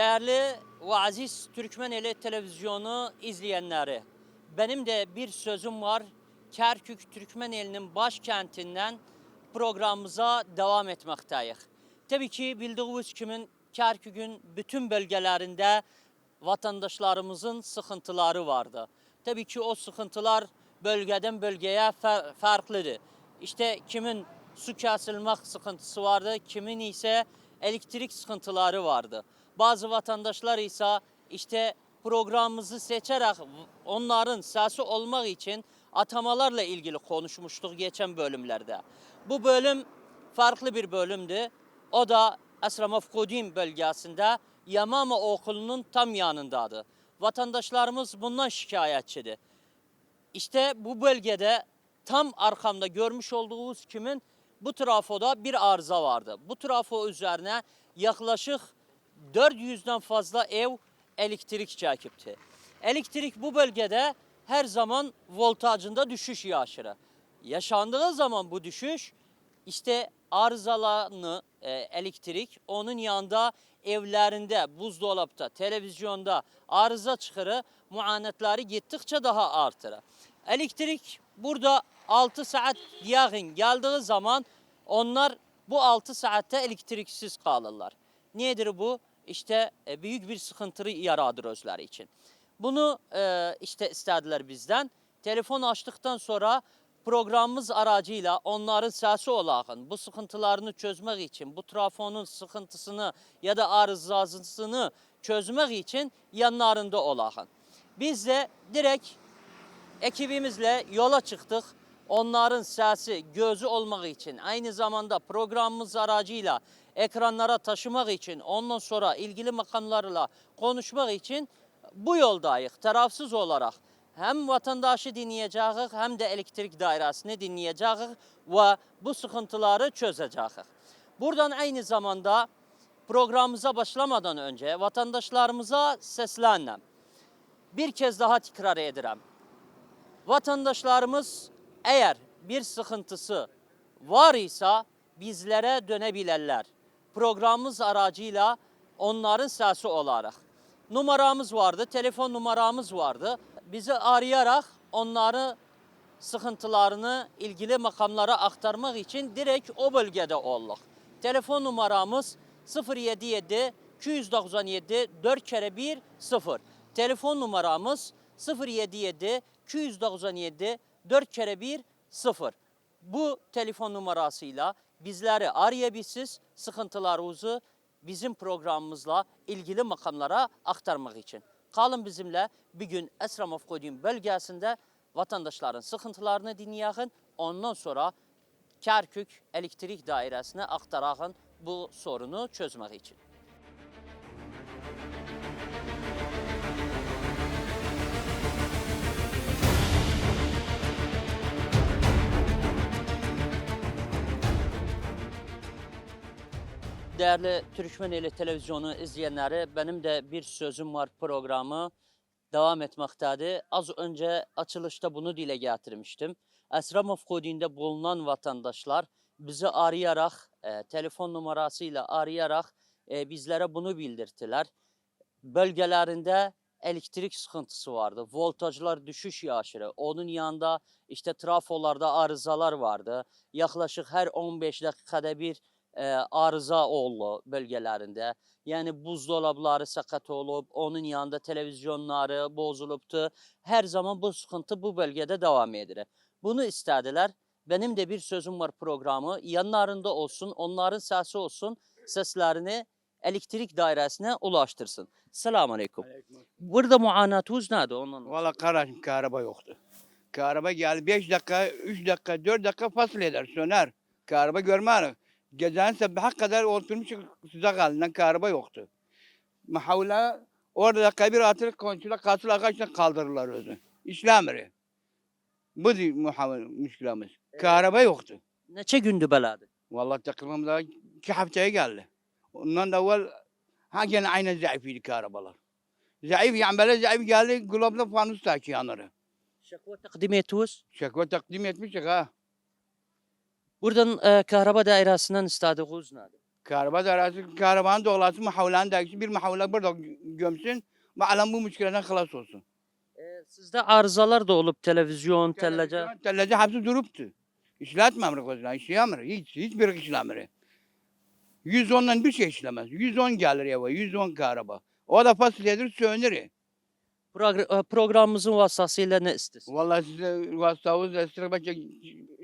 Değerli ve aziz Türkmeneli televizyonu izleyenleri, benim de bir sözüm var. Kerkük Türkmeneli'nin başkentinden programımıza devam etmekteyiz. Tabii ki bildiğiniz kimin Kerkük'ün bütün bölgelerinde vatandaşlarımızın sıkıntıları vardı. Tabii ki o sıkıntılar bölgeden bölgeye farklıdır. İşte kimin su kesilmek sıkıntısı vardı, kimin ise elektrik sıkıntıları vardı. Bazı vatandaşlar ise işte programımızı seçerek onların sesi olmak için atamalarla ilgili konuşmuştuk geçen bölümlerde. Bu bölüm farklı bir bölümdü. O da Esramafkudim bölgesinde Yamama Okulu'nun tam yanındadır. Vatandaşlarımız bundan şikayetçidir. İşte bu bölgede tam arkamda görmüş olduğunuz kimin bu trafoda bir arıza vardı. Bu trafo üzerine yaklaşık 400'den fazla ev elektrik çekipti. Elektrik bu bölgede her zaman voltajında düşüş yaşarı. Yaşandığı zaman bu düşüş işte arızalarını e, elektrik onun yanında evlerinde, buzdolapta, televizyonda arıza çıkarı muanetleri gittikçe daha artırır. Elektrik burada 6 saat yakın geldiği zaman onlar bu 6 saatte elektriksiz kalırlar. Nedir bu? İşte e, büyük bir sıkıntı yaradır özleri için. Bunu e, işte istediler bizden. Telefon açtıktan sonra programımız aracıyla onların sesi olağın bu sıkıntılarını çözmek için, bu trafonun sıkıntısını ya da arızasını çözmek için yanlarında olağın. Biz de direkt ekibimizle yola çıktık. Onların sesi, gözü olmak için, aynı zamanda programımız aracıyla ekranlara taşımak için, ondan sonra ilgili makamlarla konuşmak için bu yoldayız. Tarafsız olarak hem vatandaşı dinleyeceğiz hem de elektrik dairesini dinleyeceğiz ve bu sıkıntıları çözeceğiz. Buradan aynı zamanda programımıza başlamadan önce vatandaşlarımıza seslendim. Bir kez daha tekrar ederim vatandaşlarımız eğer bir sıkıntısı var ise bizlere dönebilirler. Programımız aracıyla onların sesi olarak. Numaramız vardı, telefon numaramız vardı. Bizi arayarak onları sıkıntılarını ilgili makamlara aktarmak için direkt o bölgede olduk. Telefon numaramız 077 297 4 kere 1 0. Telefon numaramız 077 297 4 kere 1 0. Bu telefon numarasıyla bizleri arayabilirsiniz, sıkıntılarınızı bizim programımızla ilgili makamlara aktarmak için. Kalın bizimle bir gün Esram Ofkodin bölgesinde vatandaşların sıkıntılarını dinleyin. Ondan sonra Kerkük Elektrik Dairesi'ne aktarağın bu sorunu çözmek için. Değerli Türkmeneli televizyonu izleyenleri, benim de bir sözüm var programı devam etmektedir. Az önce açılışta bunu dile getirmiştim. Esram Ofkudi'nde bulunan vatandaşlar bizi arayarak, e, telefon numarasıyla arayarak e, bizlere bunu bildirdiler. Bölgelerinde elektrik sıkıntısı vardı. Voltajlar düşüş yaşarı. Onun yanında işte trafolarda arızalar vardı. Yaklaşık her 15 dakikada bir e, arıza oldu bölgelerinde. Yani buzdolapları sakat olup, onun yanında televizyonları bozuluptu. Her zaman bu sıkıntı bu bölgede devam ediyor. Bunu istediler. Benim de bir sözüm var programı. Yanlarında olsun, onların sesi olsun, seslerini elektrik dairesine ulaştırsın. Selamun Aleyküm. Burada muanatınız nedir? Ondan Valla kardeşim araba yoktu. Araba geldi 5 dakika, 3 dakika, 4 dakika fasıl eder, söner. Araba görmez. Gecenin sabaha kadar oturmuş sıcak halinden araba yoktu. Mahavla orada kabir atır konçula kasıl ağaçla kaldırırlar özü. İşlemiri. Bu di muhavla müşkilemiz. Araba yoktu. Neçe gündü beladı? Vallahi takriben daha iki haftaya geldi. Ondan da evvel ha gene aynı zayıfıydı arabalar. Zayıf yani böyle zayıf geldi globda fanus takıyor yanları. Şekva takdim ettiniz. Şekva takdim etmiştik ha. Buradan e, Kahraba Dairesi'nden istediğiniz nedir? Karaba da arası, karavanın doğrası mahavlanın da bir mahavla burada gömsün. Ma'alam bu müşkileden halas olsun. E, sizde arızalar da olup televizyon, tellece. Tellece hepsi duruptu. İşletmemir kozuna, işleyemir. Hiç, hiçbir işlemir. 110'dan bir şey işlemez. 110 gelir eve, 110 karaba. O da fasulyedir sönür. E, programımızın vasıtasıyla ne istesin? Vallahi size vasıtamız destek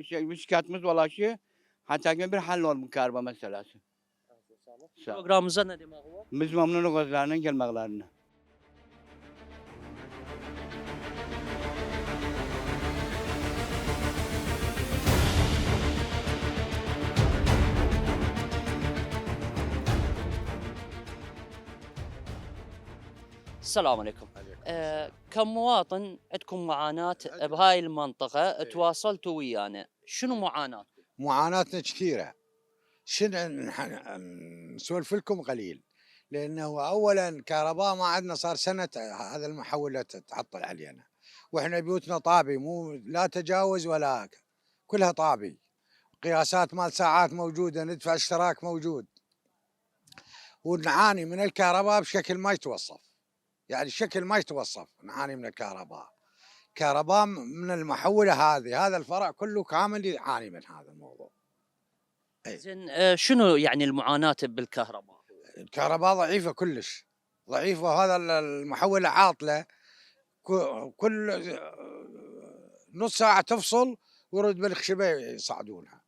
şey, şikayetimiz valla ki hatta bir hal olmuş karba meselesi. Programımıza ne demek var? Biz memnunuz gözlerinin gelmeklerini. Selamun Aleyküm. آه كمواطن عندكم معاناة بهاي المنطقة تواصلتوا ويانا. شنو معاناة معاناتنا كثيرة. شنو نسولف لكم قليل لأنه أولا كهرباء ما عندنا صار سنة هذا المحولة تعطل علينا. وإحنا بيوتنا طابي مو لا تجاوز ولا كلها طابي. قياسات مال ساعات موجودة ندفع اشتراك موجود. ونعاني من الكهرباء بشكل ما يتوصف. يعني شكل ما يتوصف نعاني من الكهرباء. كهرباء من المحولة هذه هذا الفرع كله كامل يعاني من هذا الموضوع. زين آه شنو يعني المعاناة بالكهرباء؟ الكهرباء ضعيفة كلش. ضعيفة وهذا ال- المحولة عاطلة. ك- كل نص ساعة تفصل ورد بالخشبة يصعدونها.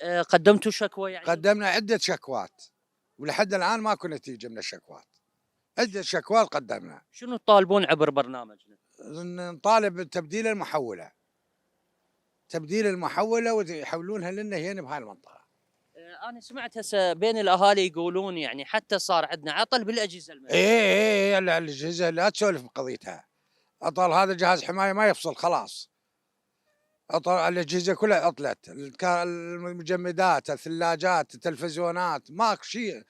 آه قدمتوا شكوى يعني؟ قدمنا عدة شكوات ولحد الآن ماكو نتيجة من الشكوات. عدة شكوات قدمنا. شنو تطالبون عبر برنامجنا؟ نطالب بتبديل المحولة. تبديل المحولة ويحولونها لنا هنا بهاي المنطقة. آه أنا سمعت هسه بين الأهالي يقولون يعني حتى صار عندنا عطل بالأجهزة المنزليه إيه إيه لا الأجهزة لا تسولف بقضيتها عطل هذا جهاز حماية ما يفصل خلاص. عطل الأجهزة كلها عطلت المجمدات الثلاجات التلفزيونات ماكو شيء.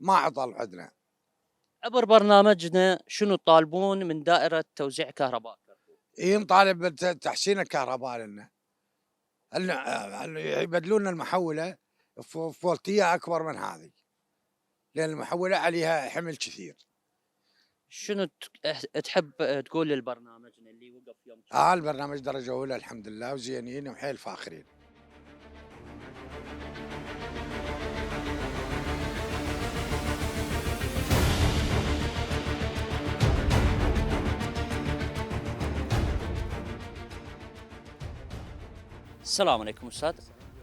ما عطل عندنا. عبر برنامجنا شنو تطالبون من دائرة توزيع كهرباء؟ إيه نطالب بتحسين الكهرباء لنا. يبدلون لنا المحولة ف- فولتية أكبر من هذه؟ لأن المحولة عليها حمل كثير. شنو تحب تقول للبرنامجنا اللي وقف يوم آه البرنامج درجة أولى الحمد لله وزينين وحيل فاخرين. Selamun Aleyküm Üstad.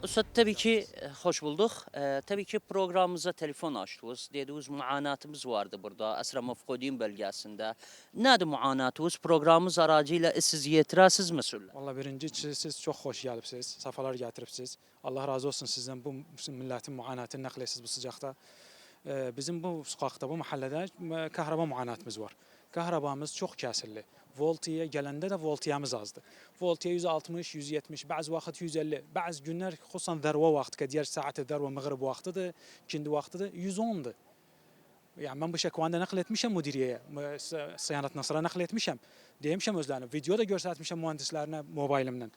Üstad tabii ki e, hoş bulduk. Ee, tabii ki programımıza telefon açtınız. Dediğiniz muanatımız vardı burada. Esra Mefkudin bölgesinde. Nedir muanatınız? Programımız aracıyla siz yetirəsiz mesuller. Valla birinci siz çok hoş gəlibsiz, safalar gətiribsiz. Allah razı olsun sizdən bu millətin muanatını nəql etsiz bu sıcaqda. Ee, Bizim bu sokakta, bu mahallede m- kahraba muanatımız var. Kahrabamız çok kəsirli. Voltiyə gələndə də voltiyamız azdır. Voltiyə 160, 170, bəzi vaxt 150, bəzi günlər xüsusən zərvə vaxtı, ki digər saatı zərvə məğrib vaxtıdır, ikindi vaxtıdır, 110'dur. Yani ben bu şekvanda nakl etmişim müdüriyeye, m- s- Sıyanat Nasır'a nakl etmişim. Demişim özlerine, video da göstermişim mühendislerine mobilimden.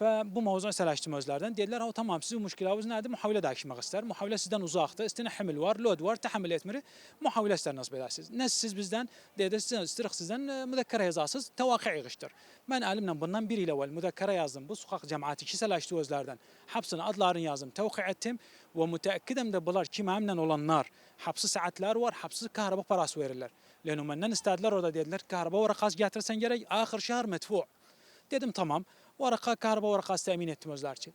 Bu mövzu əsələşdim özlərdən. Dedilər, "Ha tamam, sizin müşkilavınız nədir? Mühavilə dəyişmək istər. Mühavilə sizdən uzaqdır. İstinə həmil var, load var, təhəmmül etmir. Mühavilə istər nasib edəsiniz. Nə siz bizdən dedi, siz istiriq sizdən e, müzəkkərə yazasınız. Təvaqi yığışdır. Mən əlimlə bundan bir il əvvəl müzəkkərə yazdım. Bu sokaq cəmaəti ki sələşdi özlərdən. Hapsını adlarını yazdım, təvaqi etdim və mütəəkkidəm də bunlar ki mənimlə olanlar hapsi saatlər var, hapsi kahraba parası verirlər. Lənə məndən istədilər orada dedilər, kahraba vərəqası gətirsən gərək axır şəhər mətfu. Dedim tamam. Varaka kahraba varakası temin ettim özler için.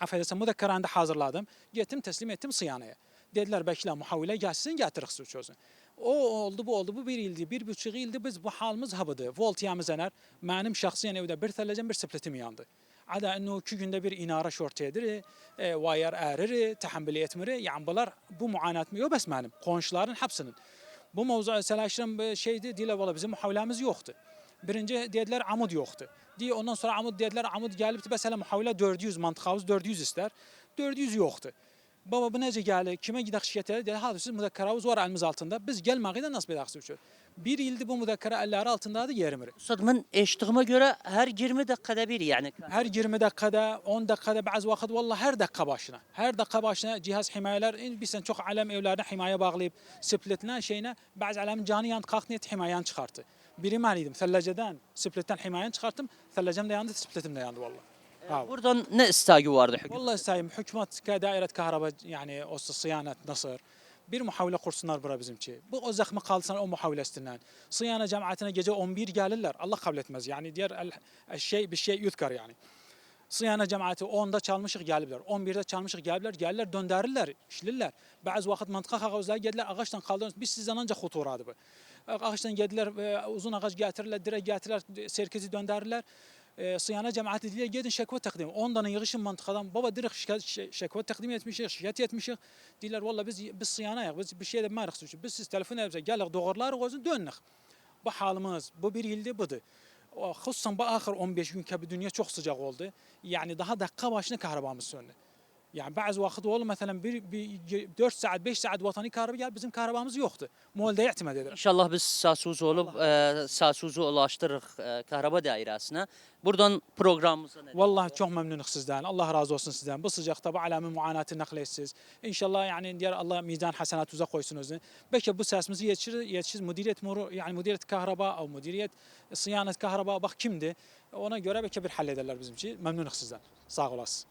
Affedersin müzekkerende hazırladım. Gittim teslim ettim sıyanaya. Dediler bekle muhavile gelsin getirik su çözün. O oldu bu oldu bu bir ildi bir buçuk ildi biz bu halimiz habıdı. Voltiyamız ener. Benim şahsiyen evde bir telecem bir sepletim yandı. Ada ennu iki günde bir inara şort e, wire erir, tahammül etmir. Yani bunlar bu muanat mı? Yok bes benim. Komşuların hepsinin. Bu mevzu selaşırım şeydi dile valla bizim muhavilemiz yoktu. Birinci dediler amud yoktu. Diye ondan sonra amud dediler amud gelip mesela muhavile 400 mantıqavız 400 ister. 400 yoktu. Baba bu nece geldi? Kime gidek şikayet edelim? Dedi, hadi siz müzakkeravuz var elimiz altında. Biz gelmeğiyle nasıl bedaksı uçur? Bir yıldır bu müzakkere elleri altındaydı yerimiri. Ustad ben eşittiğime göre her 20 dakikada bir yani. Her 20 dakikada, 10 dakikada bazı vakit vallahi her dakika başına. Her dakika başına cihaz himayeler, e, biz sen çok alem evlerine himaye bağlayıp splitine şeyine bazı alemin canı yandı kalktı niyet himayen birim haliydim. Sellaceden, sipletten himayen çıkarttım. Sellacem de yandı, sipletim de yandı vallahi. Ee, Abi. Buradan ne istagi vardı hükümet? Vallahi istagim hükümet dairet kahraba yani o sıyanet nasır. Bir muhavile kursunlar bura bizimki. Bu o zahmı kalsın o muhavilesinden. Sıyana cemaatine gece 11 gelirler. Allah kabul etmez. Yani diğer el, şey bir şey yutkar yani. Sıyana cemaati 10'da çalmışıq gəliblər, 11-də çalmışıq gəliblər, gəlirlər, döndərirlər, işlirlər. Bəzi vaxt mantıqa ağaclar gedirlər, ağacdan qaldırır. Biz sizdən ancaq xuturadı bu. Ağaçtan geldiler uzun ağaç getirirler, direk getirirler, serkezi döndürürler. E, Sıyana cemaati diye gidin şekve takdim. Ondan yığışın mantıkadan baba direkt şikayet, şe- şekve takdim etmişik, şikayet etmişik. Diyorlar valla biz biz sıyana biz bir şey de marıq Biz siz telefon edip geldik doğrular gözün dönük. Bu halimiz bu bir yılda budur. O, Hususan bu ahir 15 gün ki dünya çok sıcak oldu. Yani daha dakika başına kahrabamız söndü. Yani bazı vakit oldu mesela bir, bir 4 saat 5 saat vatanı kahraba gel bizim kahrabamız yoktu. Muhalde itimat eder. İnşallah biz Sasuzu olup e, Sasuzu ulaştırırıq e, Kahraba dairesine. Buradan programımıza ne? Vallahi çok memnunuz sizden. Allah razı olsun sizden. Bu sıcakta bu alemin muanatı nakletsiz. İnşallah yani diğer Allah mizan hasenatuza koysun özünü. Belki bu sesimizi yetişir, yetişir müdüriyet muru, yani müdüriyet kahraba o müdüriyet sıyanet kahraba bak kimdi? Ona göre belki bir hallederler bizim için. Memnunuz sizden. Sağ olasın.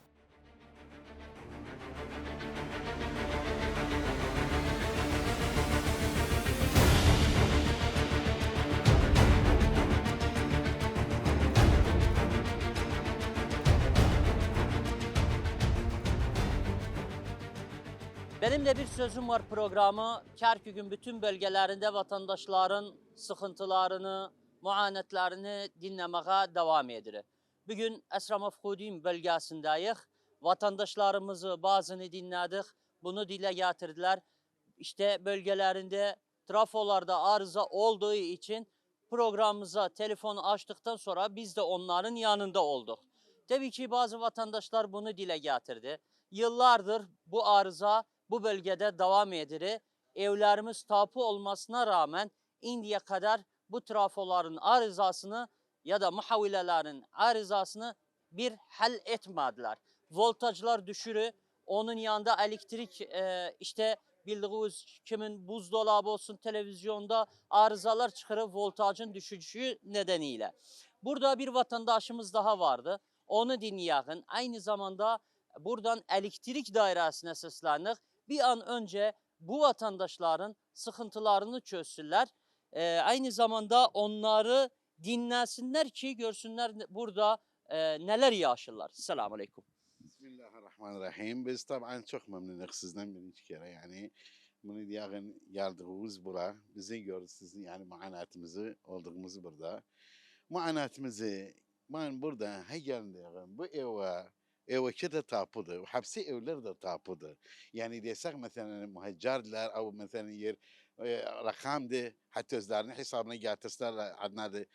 Benim de bir sözüm var programı. Kerkük'ün bütün bölgelerinde vatandaşların sıkıntılarını, muanetlerini dinlemeye devam edilir. Bugün Esra Mefkudin bölgesindeyiz. Vatandaşlarımızı bazını dinledik. Bunu dile getirdiler. İşte bölgelerinde trafolarda arıza olduğu için programımıza telefonu açtıktan sonra biz de onların yanında olduk. Tabii ki bazı vatandaşlar bunu dile getirdi. Yıllardır bu arıza bu bölgede devam edilir. Evlerimiz tapu olmasına rağmen indiye kadar bu trafoların arızasını ya da muhavilelerin arızasını bir hal etmediler. Voltajlar düşürü, onun yanında elektrik e, işte bildiğiniz kimin buzdolabı olsun televizyonda arızalar çıkarıp voltajın düşüşü nedeniyle. Burada bir vatandaşımız daha vardı. Onu dinleyelim. Aynı zamanda buradan elektrik dairesine seslendik. Bir an önce bu vatandaşların sıkıntılarını çözsünler. Ee, aynı zamanda onları dinlesinler ki görsünler burada e, neler yaşarlar. Selamun Aleyküm. Bismillahirrahmanirrahim. Biz taban çok memnunuz sizden birinci kere yani. Bunu diyağın geldiğiniz bura. Bizi gördü sizin yani muanatımızı olduğumuzu burada. Muanatımızı ben burada her geldiğim bu eve eve kده tapudu. Hepsi evler de tapudu. Yani desek mesela muhacirler او mesela yer e, rakamdı hatta özlerinin hesabına getirseler adnadı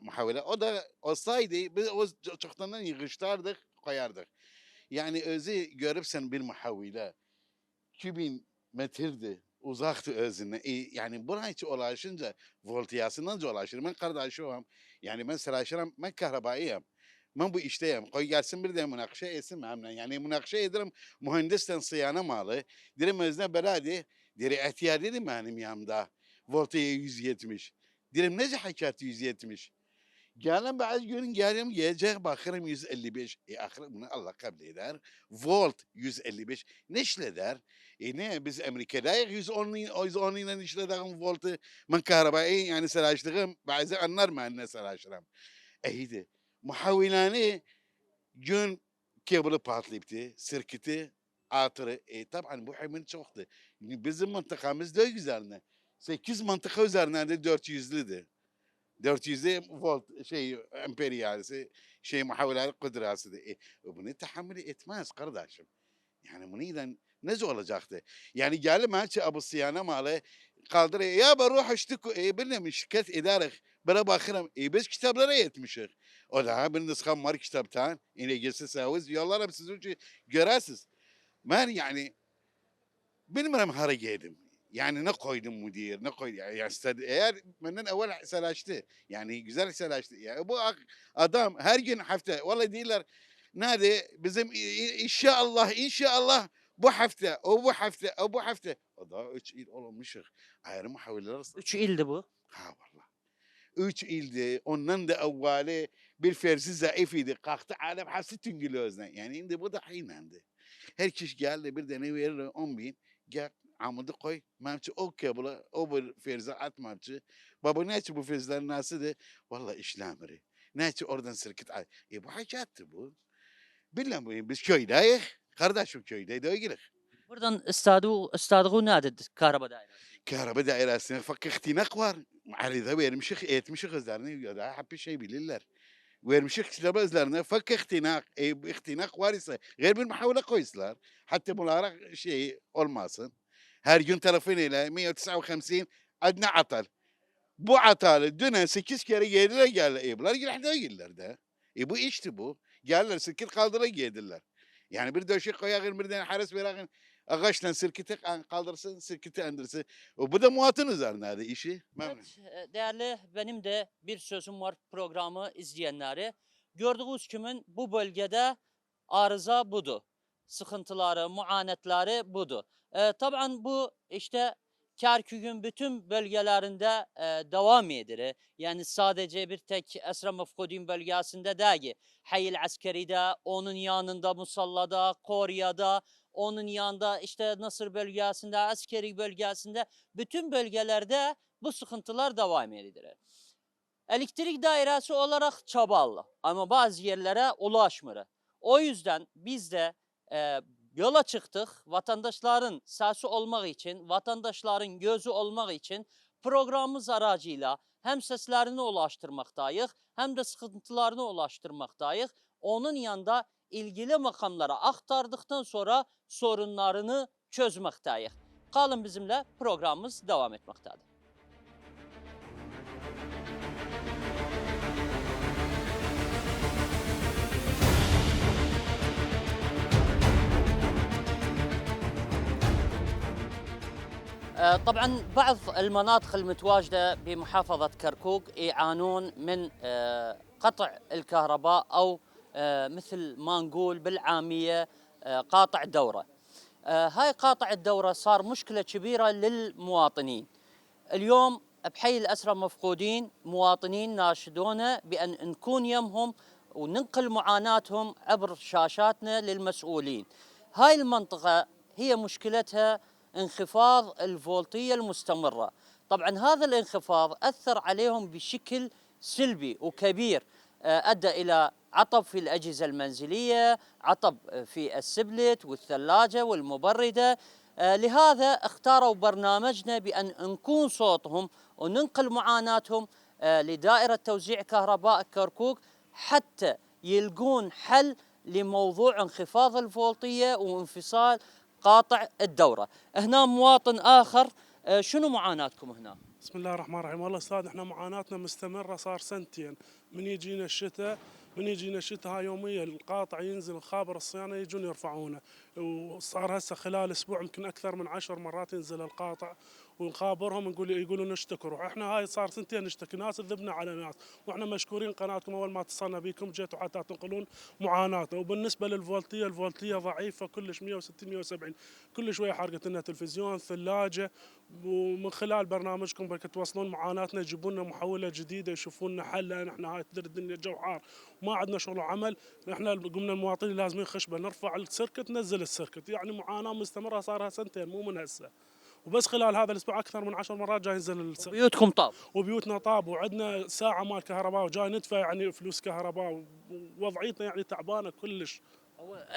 muhavele. O da olsaydı biz o çoktandan yığışlardık koyardık. Yani özü görüp sen bir muhavile 2000 metredi uzaktı özüne. E, yani buraya hiç ulaşınca voltiyasından da ulaşır. Ben kardeşim. Yani ben sıraşırım. Ben kahrabayıyım. Ben bu işteyim. Koy gelsin bir de münakşa etsin benimle. Yani münakşa ederim mühendisten sıyana malı. Derim özne beradi. Deri ihtiyar dedim benim yanımda. Voltaya 170. Derim nece hakikat 170? Gelin bazı gün gelin gelecek bakırım 155. E ahir bunu Allah kabul eder. Volt 155. Ne işleder? E ne biz Amerika'dayız 110 110 ile işlediğim voltu. Ben kahrabayı yani saraştığım bazı anlar mı ne saraşırım. Eydi. Muhavilani gün kebili patlayıptı. Sirkiti atırı. E tabi bu hemen çoktu. Bizim mıntıkamız da güzeldi. 8 mıntıka üzerinden de 400'lüydü. 400 volt şey emperiyalisi şey muhaviler kudrası e, bunu tahammül etmez kardeşim. Yani bunu neden ne olacaktı? Yani geldi maçı Abu Siyana malı kaldır ya baruh işte e, bilmem şirket ederek bana bakırım e, biz kitaplara yetmişik. O da bir nıskam var kitaptan. İngilizce saviz yollarım sizin için görersiniz. Ben yani bilmiyorum hara geldim. Yani ne koydum müdür, ne koydum. Yani eğer benden evvel selaştı. Yani güzel selaştı. Ya bu adam her gün hafta, vallahi diyorlar, nerede bizim inşallah, inşallah bu hafta, o bu hafta, o bu hafta. O da üç il olmuşuz. Ayrı muhavileler Üç ildi bu. Ha vallahi. Üç ildi. Ondan da evveli bir fersi zayıf idi. Kalktı alem hepsi tüngülözden. Yani şimdi bu da aynandı. Herkes geldi bir tane verir 10 bin. Gel amudu koy. Mamçı o kabula o bir ferzi atmamçı. Baba ne bu ferzler nasıldı? Vallahi işlemiri. Ne oradan sirkit al. E bu hacattı bu. Bilmem biz köydeyiz. Kardeşim köydeyiz. Öyle. Buradan istadı istadığı nedir Kahraba Dairesi? Kahraba dairesine fakir ihtinak var. Arada vermişik, etmişik özlerini ya da hep şey bilirler. Vermişik kitabı özlerine fakir ihtinak. E, ihtinak var ise gayr bir muhavele koysalar. Hatta bunlara şey olmasın. Her gün telefonuyla 159 adna atal. Bu atalı düne 8 kere geldiler geldiler. E bunlar girahda geldiler de. E bu işti bu. Geldiler sirkit kaldıra geldiler. Yani bir döşek koyağın bir tane hares verağın ağaçla sirkiti kaldırsın, sirkiti indirsin. Bu da muhatın üzerine de işi. Evet, e, değerli benim de bir sözüm var programı izleyenleri. Gördüğünüz kimin bu bölgede arıza budur. Sıkıntıları, muanetleri budur. E, tabii bu işte Kerkük'ün bütün bölgelerinde e, devam edir. Yani sadece bir tek Esra Mefkudin bölgesinde değil. Hayil Askeri'de, onun yanında Musalla'da, Korya'da, onun yanında işte Nasır bölgesinde, askeri bölgesinde bütün bölgelerde bu sıkıntılar devam edilir. Elektrik dairesi olarak çabalı ama bazı yerlere ulaşmıyor. O yüzden biz de e, yola çıktık vatandaşların sesi olmak için, vatandaşların gözü olmak için programımız aracıyla hem seslerini ulaştırmaktayız hem de sıkıntılarını ulaştırmaktayız. Onun yanında ilgili makamlara aktardıktan sonra sorunlarını çözmekteyiz. Kalın bizimle programımız devam etmektedir. آه، طبعا بعض المناطق المتواجده بمحافظه كركوك يعانون من آه، قطع الكهرباء او آه، مثل ما نقول بالعامية آه، قاطع دوره. آه، هاي قاطع الدورة صار مشكلة كبيرة للمواطنين. اليوم بحي الأسرى مفقودين مواطنين ناشدونا بأن نكون يمهم وننقل معاناتهم عبر شاشاتنا للمسؤولين. هاي المنطقة هي مشكلتها انخفاض الفولتية المستمرة. طبعا هذا الانخفاض أثر عليهم بشكل سلبي وكبير آه، أدى إلى عطب في الأجهزة المنزلية، عطب في السبلت والثلاجة والمبردة، آه، لهذا اختاروا برنامجنا بأن نكون صوتهم وننقل معاناتهم آه، لدائرة توزيع كهرباء كركوك حتى يلقون حل لموضوع انخفاض الفولتيه وانفصال قاطع الدورة. هنا مواطن آخر آه، شنو معاناتكم هنا؟ بسم الله الرحمن الرحيم والله أستاذ إحنا معاناتنا مستمرة صار سنتين من يجينا الشتاء من يجينا الشتاء هاي يوميا القاطع ينزل خابر الصيانة يجون يرفعونه. وصار هسه خلال أسبوع يمكن أكثر من عشر مرات ينزل القاطع. ونخابرهم نقول يقولون نشتكروا. إحنا هاي صار سنتين نشتكي ناس ذبنا على ناس وإحنا مشكورين قناتكم أول ما اتصلنا بكم جيتوا حتى تنقلون معاناتنا. وبالنسبة للفولتية الفولتية ضعيفة كلش 160 170 كل شوية حرقت لنا تلفزيون ثلاجة ومن خلال برنامجكم بدك توصلون معاناتنا يجيبون لنا محولة جديدة يشوفون لنا حل لأن إحنا هاي تدري الدنيا جو حار. ما عندنا شغل وعمل إحنا قمنا المواطنين لازمين خشبة نرفع السيركت ننزل السيركت. يعني معاناة مستمرة صار لها سنتين مو من هسه. وبس خلال هذا الأسبوع أكثر من عشر مرات جاي ينزل السيركت بيوتكم طاب. وبيوتنا طاب وعندنا ساعة مال كهرباء وجاي ندفع يعني فلوس كهرباء ووضعيتنا يعني تعبانة كلش.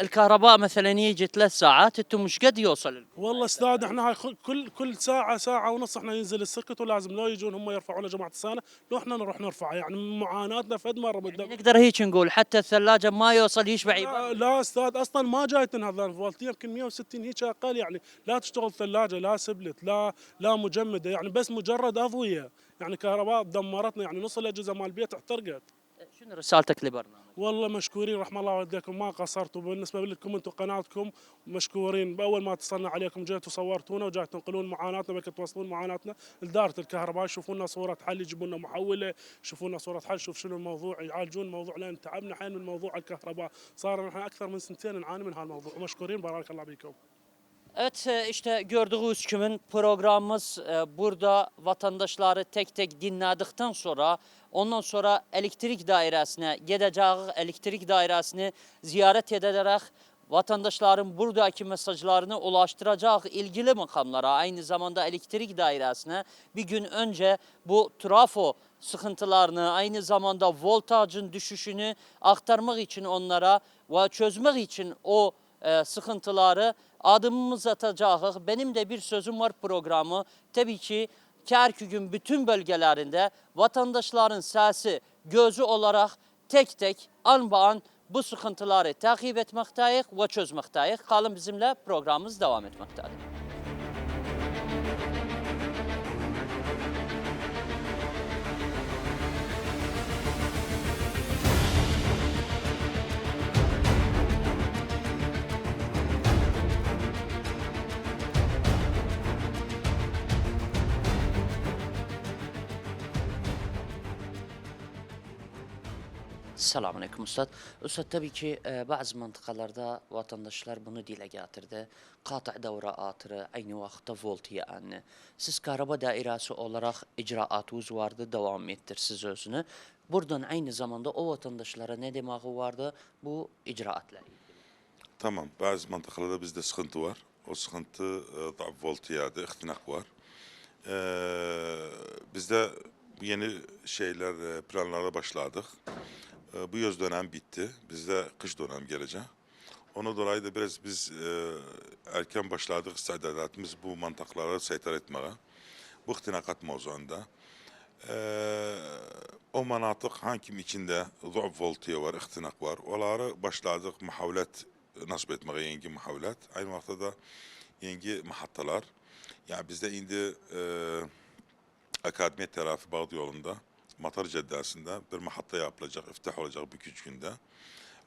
الكهرباء مثلا يجي ثلاث ساعات أنتم مش قد يوصل. والله أستاذ إحنا هاي كل كل ساعة ساعة ونص إحنا ينزل السيركت ولازم لو يجون هم يرفعوا لنا جماعة الصيانه لو إحنا نروح نرفعه يعني معاناتنا فد مرة يعني بالدم نقدر هيك نقول حتى الثلاجة ما يوصل يشبع لا. لا أستاذ أصلا ما جاي تنهض الفولت يمكن 160 هيك أقل يعني لا تشتغل ثلاجة لا سبلت لا لا مجمدة يعني بس مجرد أضوية يعني كهرباء دمرتنا يعني نص الأجهزة مال البيت احترقت شنو رسالتك لبرنامج؟ والله مشكورين رحم الله والديكم ما قصرتوا. بالنسبة لكم أنتم قناتكم مشكورين. بأول ما اتصلنا عليكم جيتوا صورتونا وجاي تنقلون معاناتنا بك توصلون معاناتنا لدارة الكهرباء. يشوفوا لنا صورة حل يجيبوا لنا محولة. يشوفوا لنا صورة حل شوف شنو الموضوع يعالجون الموضوع لأن تعبنا حين من موضوع الكهرباء. صار نحن أكثر من سنتين نعاني من هالموضوع. ومشكورين بارك الله بكم Evet e, işte gördüğünüz kimin programımız e, burada vatandaşları tek tek dinledikten sonra ondan sonra elektrik dairesine gideceği elektrik dairesini ziyaret ederek vatandaşların buradaki mesajlarını ulaştıracak ilgili makamlara aynı zamanda elektrik dairesine bir gün önce bu trafo sıkıntılarını aynı zamanda voltajın düşüşünü aktarmak için onlara ve çözmek için o e, sıkıntıları adımımız atacağız. Benim de bir sözüm var programı. Tabii ki Kerkük'ün bütün bölgelerinde vatandaşların sesi, gözü olarak tek tek an an bu sıkıntıları takip etmekteyiz ve çözmekteyiz. Kalın bizimle programımız devam etmektedir. Selamun Aleyküm Üstad. Üstad tabii ki e, bazı mantıkalarda vatandaşlar bunu dile getirdi. Katı devraatı, aynı vaxtda volt yani. Siz karaba dairesi olarak icraatınız vardı, devam ettirsiniz özünü. Buradan aynı zamanda o vatandaşlara ne demağı vardı bu icraatla Tamam, bazı mantıkalarda bizde sıkıntı var. O sıkıntı e, voltiyada, ihtinak var. E, bizde yeni şeyler, e, planlara başladık. Ee, bu yaz dönem bitti. Bizde kış dönem gelecek. Ona dolayı da biraz biz e, erken başladık istedatımız bu mantıklara seytar etmeye. Bu ıhtinakat mevzuunda. E, ee, o manatık hankim içinde zor voltiye var, ıhtinak var. Onları başladık muhavlet nasip etmeye yengi muhavlet. Aynı vaxtda da yengi mahattalar. Yani bizde indi e, akademi tarafı Bağdı yolunda Matar Caddesi'nde bir mahatta yapılacak, iftih olacak bir üç günde.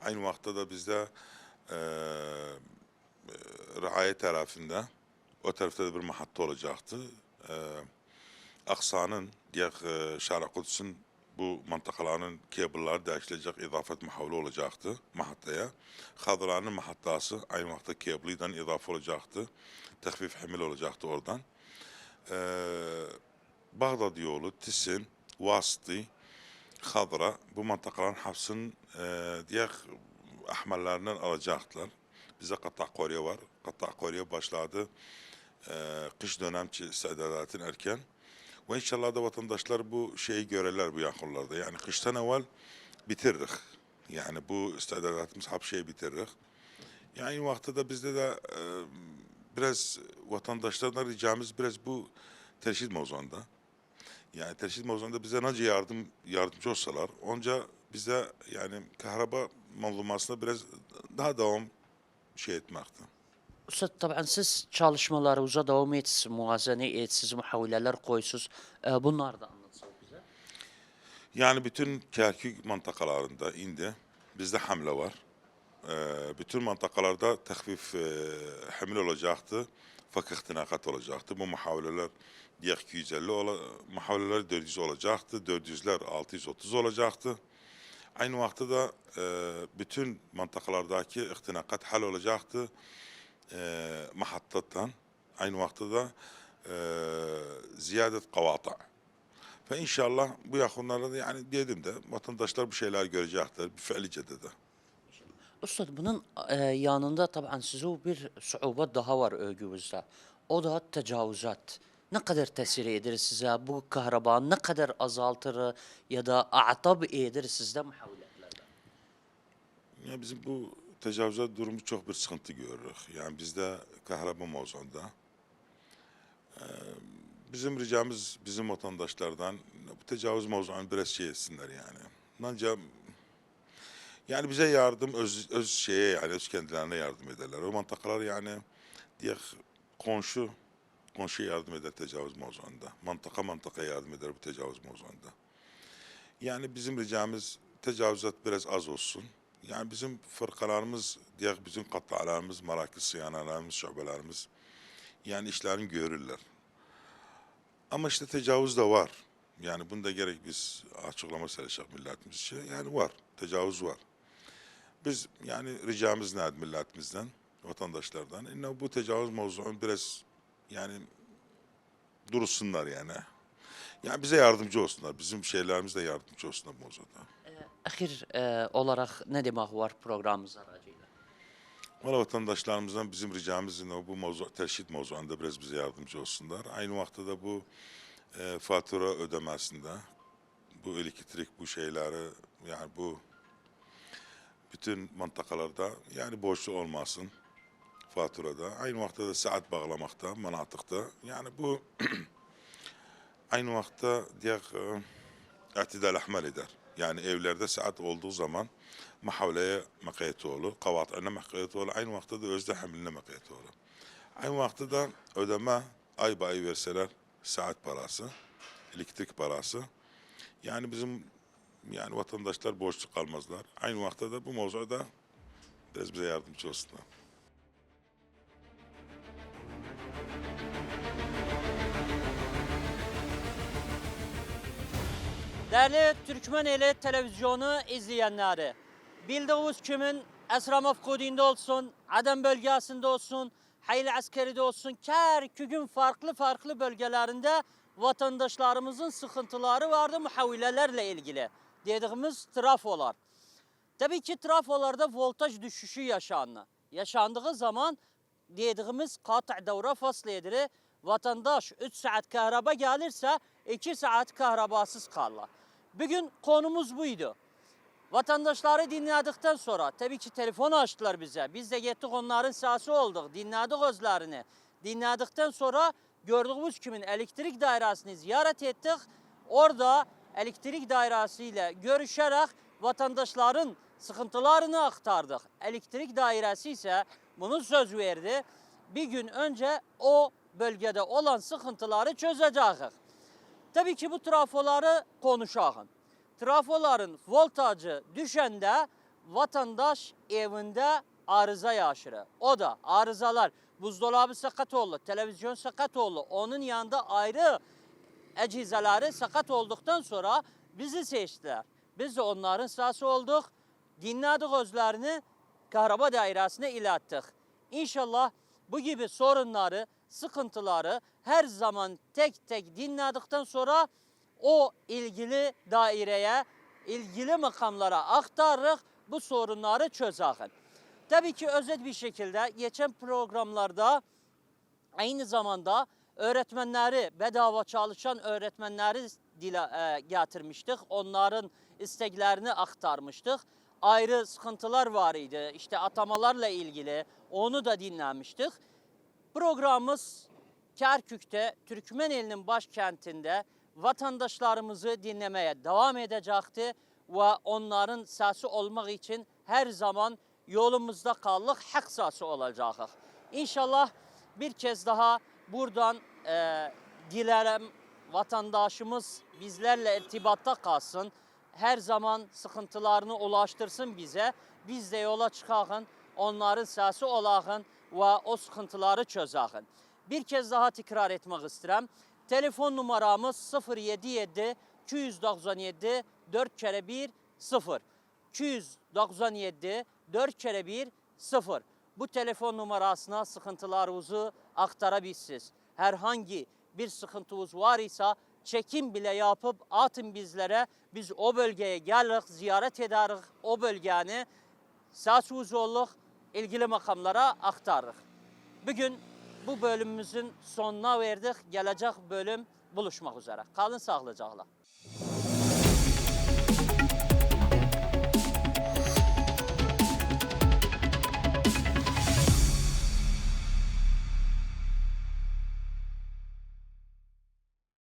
Aynı vaxtda da bizde e, e, Raaya tarafında o tarafta da bir mahatta olacaktı. E, Aksa'nın, diğer e, Şara Kudüs'ün bu mantakaların kabulları değişilecek idafet muhavle olacaktı mahattaya. Hadra'nın mahattası aynı vakti kabliden idafe olacaktı. Tehfif hemil olacaktı oradan. Ee, Bağdat yolu, Tisin, Vasıtı, Hadra bu mantakaların hapsın e, diğer ahmallarından alacaklar. Bize Katta Kore var. Katta Kore başladı. E, kış dönemçi istidadatın erken. Ve inşallah da vatandaşlar bu şeyi görürler bu yakınlarda. Yani kıştan evvel bitirdik. Yani bu istidadatımız hapşeyi bitirdik. Yani vakti da bizde de e, biraz vatandaşlardan ricamız biraz bu terşid mevzuunda. Yani terşid mevzuunda bize nece yardım yardımcı olsalar onca bize yani kahraba manzumasında biraz daha devam şey etmekti. Üstad tabii siz çalışmalarınıza devam etsiniz, muazene etsiniz, muhavileler koysunuz. E, bunlar da anlatsanız bize. Yani bütün Kerkük mantakalarında indi. Bizde hamle var. Ee, bütün mantakalarda tehfif e, hamil olacaktı. Fakir ihtinakat olacaktı. Bu muhavileler diğer 250 ola, muhavileler 400 olacaktı. 400'ler 630 olacaktı. Aynı vakti da e, bütün mantakalardaki ihtinakat hal olacaktı. E, mahattattan. Aynı vakti da e, ziyadet kavata. Ve inşallah bu yakınlarda da yani dedim de vatandaşlar bir şeyler görecekler. Bir felicede de. Üstad bunun e, yanında tabii size bir suubet daha var övgümüzde. O da tecavüzat. Ne kadar tesir eder size bu kahraba ne kadar azaltır ya da atab eder sizde muhaviletlerde? Ya bizim bu tecavüzat durumu çok bir sıkıntı görürük. Yani bizde kahraba mevzuunda. Ee, bizim ricamız bizim vatandaşlardan bu tecavüz mevzuunu biraz şey etsinler yani. Ancak yani bize yardım öz, öz şeye yani öz kendilerine yardım ederler. O mantakalar yani diğer komşu yardım eder tecavüz mevzuunda. Mantaka mantaka yardım eder bu tecavüz mevzuunda. Yani bizim ricamız tecavüzat biraz az olsun. Yani bizim fırkalarımız, diğer bizim katlalarımız, Marakis sıyanalarımız, şubelerimiz yani işlerini görürler. Ama işte tecavüz de var. Yani bunda gerek biz açıklama çalışacak milletimiz için. Yani var, tecavüz var. Biz yani ricamız ne milletimizden, vatandaşlardan? İnne bu tecavüz mevzuunu biraz yani dursunlar yani. Yani bize yardımcı olsunlar. Bizim şeylerimizde yardımcı olsunlar bu mevzuda. Ahir e, olarak ne demek var programımız aracıyla? Valla vatandaşlarımızdan bizim ricamız ne bu mevzu, terşit mevzuunda biraz bize yardımcı olsunlar. Aynı vakti da bu e, fatura ödemesinde bu elektrik bu şeyleri yani bu bütün mantakalarda yani boşluk olmasın faturada. Aynı vaqtda da saat bağlamaqda, manatiqda. Ya'ni bu aynı vaqtda deyək ətidəl e, əhməl edər. Yani evlerde saat olduğu zaman mahavleye makayetoğlu, kavatlarına makayetoğlu, aynı vaxtda da özde hemline makayetoğlu. Aynı vaxtda da ödeme ay bayı verseler saat parası, elektrik parası. Yani bizim yani vatandaşlar borçlu kalmazlar. Aynı vaxtda da bu mevzuda biz bize yardımcı olsunlar. Değerli Türkmeneli televizyonu izleyenleri, bildiğiniz kimin Esra Mefkudi'nde olsun, Adem bölgesinde olsun, Hayli Askeri'de olsun, Kerkük'ün farklı farklı bölgelerinde vatandaşlarımızın sıkıntıları vardı muhavilelerle ilgili. Dediğimiz trafolar. Tabii ki trafolarda voltaj düşüşü yaşandı. Yaşandığı zaman dediğimiz katı devre faslidir. Vatandaş 3 saat kahraba gelirse 2 saat kahrabasız kalır. Bugün konumuz buydu. Vatandaşları dinledikten sonra tabii ki telefon açtılar bize. Biz de gittik onların sesi olduk. Dinledik özlerini. Dinledikten sonra gördüğümüz kimin elektrik dairesini ziyaret ettik. Orada elektrik dairesiyle görüşerek vatandaşların sıkıntılarını aktardık. Elektrik dairesi ise bunu söz verdi. Bir gün önce o bölgede olan sıkıntıları çözeceğiz. Tabii ki bu trafoları konuşalım. Trafoların voltajı düşende vatandaş evinde arıza yaşır. O da arızalar buzdolabı sakat oldu, televizyon sakat oldu. Onun yanında ayrı ecizeleri sakat olduktan sonra bizi seçtiler. Biz de onların sası olduk. Dinledik özlerini kahraba dairesine ilettik. İnşallah bu gibi sorunları, sıkıntıları her zaman tek tek dinledikten sonra o ilgili daireye, ilgili makamlara aktarırız, bu sorunları çözeriz. Tabii ki özet bir şekilde geçen programlarda aynı zamanda öğretmenleri, bedava çalışan öğretmenleri dile e, getirmiştik. Onların isteklerini aktarmıştık. Ayrı sıkıntılar var idi. İşte atamalarla ilgili onu da dinlemiştik. Programımız Kerkük'te, Türkmeneli'nin başkentinde vatandaşlarımızı dinlemeye devam edecekti ve onların sesi olmak için her zaman yolumuzda kallık hak sesi olacağız. İnşallah bir kez daha buradan e, dilerim vatandaşımız bizlerle irtibatta kalsın. Her zaman sıkıntılarını ulaştırsın bize. Biz de yola çıkalım, onların sesi olağın ve o sıkıntıları çözəxin. Bir kez daha tekrar etmek istedim. Telefon numaramız 077 297 4 kere 1 0. 297 4 kere 1 0. Bu telefon numarasına sıkıntılarınızı aktarabilirsiniz. Herhangi bir sıkıntınız var ise çekim bile yapıp atın bizlere. Biz o bölgeye geliriz, ziyaret ederiz o bölgeni. Səsiz olluq, ilgili makamlara aktarırıq. Bugün bu bölümümüzün sonuna verdik. Gelecek bölüm buluşmak üzere. Kalın sağlıcakla.